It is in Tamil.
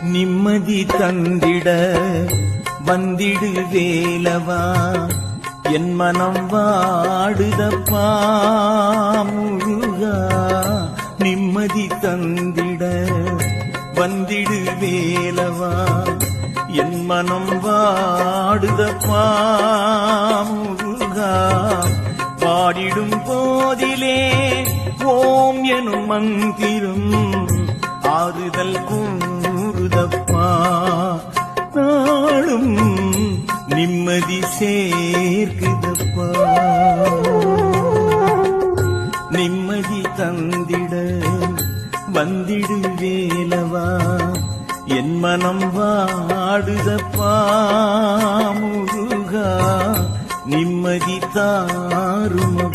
நிம்மதி தந்திட வந்திடு வேலவா என் மனம் வாடுதப்பா முருகா. நிம்மதி தந்திட வந்திடு வேலவா என் மனம் வாடுதப்பா முருகா. பாடிடும் போதிலே ஓம் எனும் மந்திரம் ஆறுதல் கூறுதப்பா நாளும் நிம்மதி சேர்க்குதப்பா. நிம்மதி தந்திட வந்திடு வேலவா. என் மனம் வாடுதப்பா. முருகா நிம்மதி தாருமப்பா